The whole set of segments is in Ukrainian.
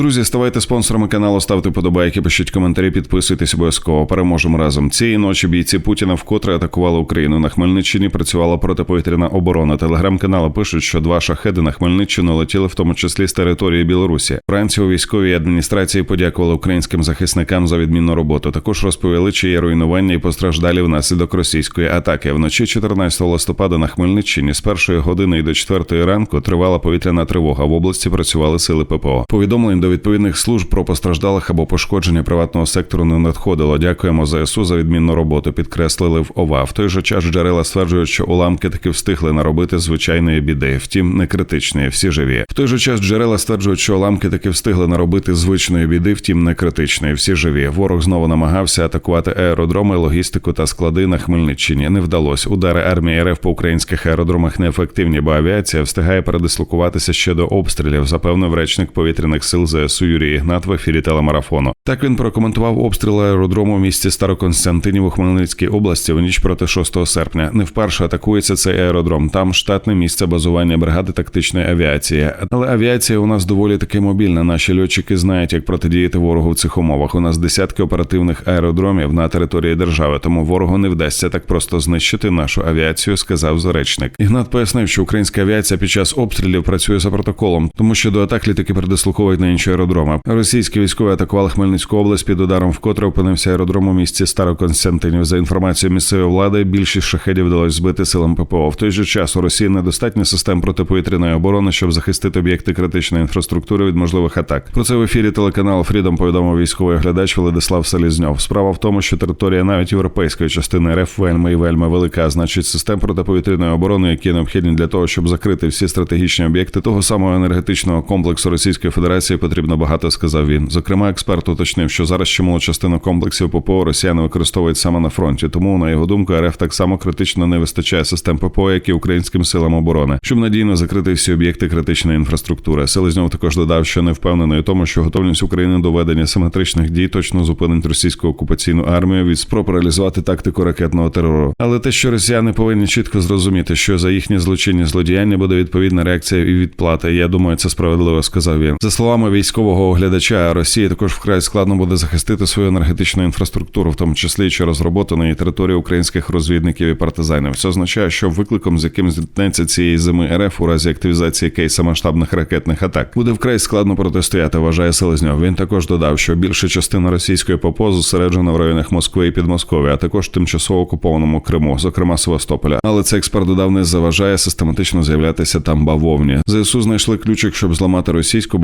Друзі, ставайте спонсорами каналу, ставте подобайки, пишіть коментарі, підписуйтесь обов'язково. Переможемо разом. Цієї ночі бійці Путіна вкотре атакували Україну. На Хмельниччині працювала протиповітряна оборона. Телеграм-канали пишуть, що два шахеди на Хмельниччину летіли, в тому числі з території Білорусі. Вранці у військовій адміністрації подякували українським захисникам за відмінну роботу. Також розповіли, чи є руйнування і постраждалі внаслідок російської атаки. Вночі 14 листопада на Хмельниччині з першої години і до четвертої ранку тривала повітряна тривога. В області працювали сили ППО. Повідомлень до відповідних служб про постраждалих або пошкодження приватного сектору не надходило. Дякуємо ЗСУ за відмінну роботу. Підкреслили в ОВА. В той же час джерела стверджують, що уламки таки встигли наробити звичайної біди, втім не критичної. Всі живі. В той же час джерела стверджують, що уламки таки встигли наробити звичної біди, втім не критичної. Всі живі. Ворог знову намагався атакувати аеродроми, логістику та склади на Хмельниччині. Не вдалося. Удари армії РФ по українських аеродромах неефективні, бо авіація встигає передислокуватися ще до обстрілів. Запевнив речник повітряних сил ЗСУ Юрій Ігнат в ефірі телемарафону. Так він прокоментував обстріл аеродрому в місті Староконстантинів у Хмельницькій області в ніч проти 6 серпня. Не вперше атакується цей аеродром. Там штатне місце базування бригади тактичної авіації. Але авіація у нас доволі таки мобільна. Наші льотчики знають, як протидіяти ворогу в цих умовах. У нас десятки оперативних аеродромів на території держави, тому ворогу не вдасться так просто знищити нашу авіацію, сказав заречник. Ігнат пояснив, що українська авіація під час обстрілів працює за протоколом, тому що до атак літаки передислоковують на інші аеродроми. Російські військові атакували Хмельницьку область під ударом, вкотре опинився аеродром у місті Староконстантинів. За інформацією місцевої влади, більшість шахедів вдалося збити силам ППО. В той же час у Росії недостатньо систем протиповітряної оборони, щоб захистити об'єкти критичної інфраструктури від можливих атак. Про це в ефірі телеканалу Фрідом повідомив військовий оглядач Владислав Селізньов. Справа в тому, що територія навіть європейської частини РФ вельми і вельми велика. Значить, систем протиповітряної оборони, які необхідні для того, щоб закрити всі стратегічні об'єкти того самого енергетичного комплексу Російської Федерації, потрібно багато, сказав він. Зокрема, експерт уточнив, що зараз чималу частину комплексів ППО Росіяни використовують саме на фронті. Тому, на його думку, РФ так само критично не вистачає систем ППО, як і українським силам оборони, щоб надійно закрити всі об'єкти критичної інфраструктури. Селезньов також додав, що не впевнений у тому, що готовність України до ведення симетричних дій точно зупинить російську окупаційну армію від спроб реалізувати тактику ракетного терору. Але те, що росіяни повинні чітко зрозуміти, що за їхні злочинні злодіяння буде відповідна реакція і відплата. Я думаю, це справедливо сказав він. За словами військового оглядача, Росії також вкрай складно буде захистити свою енергетичну інфраструктуру, в тому числі через роботу на її території українських розвідників і партизанів. Це означає, що викликом, з яким зіткнеться цієї зими РФ у разі активізації кейса масштабних ракетних атак, буде вкрай складно протистояти. Вважає Селезньов. Він також додав, що більша частина російської ППО зосереджена в районах Москви і Підмосков'я, а також тимчасово окупованому Криму, зокрема Севастополя. Але цей експерт додав не заважає систематично з'являтися там бавовні. ЗСУ знайшли ключик, щоб зламати російську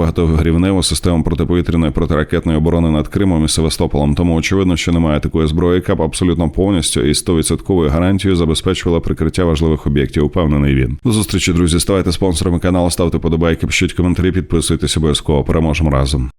багатогрівневу систему протиповітряної протиракетної оборони над Кримом і Севастополем. Тому очевидно, що немає такої зброї, яка б абсолютно повністю і 100% гарантією забезпечувала прикриття важливих об'єктів. Упевнений він. До зустрічі, друзі. Ставайте спонсорами каналу, ставте подобайки, пишіть коментарі, підписуйтесь обов'язково. Переможемо разом.